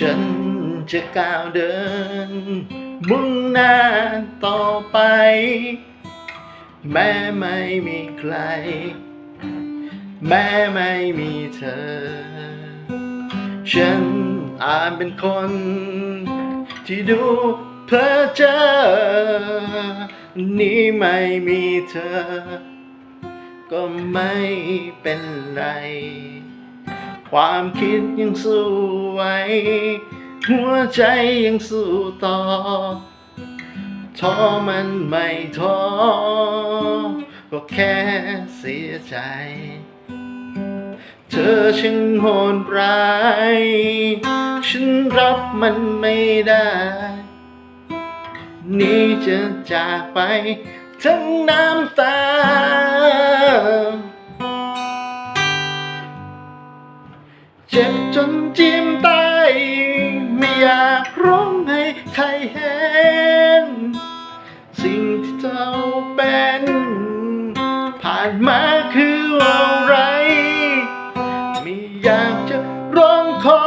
ฉันจะก้าวเดิน มุ่งหน้าต่อไป แม้ไม่มีใคร แม้ไม่มีเธอ ฉันอาจเป็นคน ที่ดูเพ้อเจอนี้ไม่มีเธอ ก็ไม่เป็นไร ความคิดยังสู้ไหวหัวใจยังสู้ต่อ ท้อมันไม่ท้อ ก็แค่เสียใจ เธอช่างโหดร้าย ฉันรับมันไม่ได้ นี่จะจากไป ทั้งน้ำตา จ็บจนจีมตายไม่อยากร้องให้ใครเห็น สิ่งที่เจ้าเป็น ผ่านมาคืออะไร ไม่อยากจะร้องขอ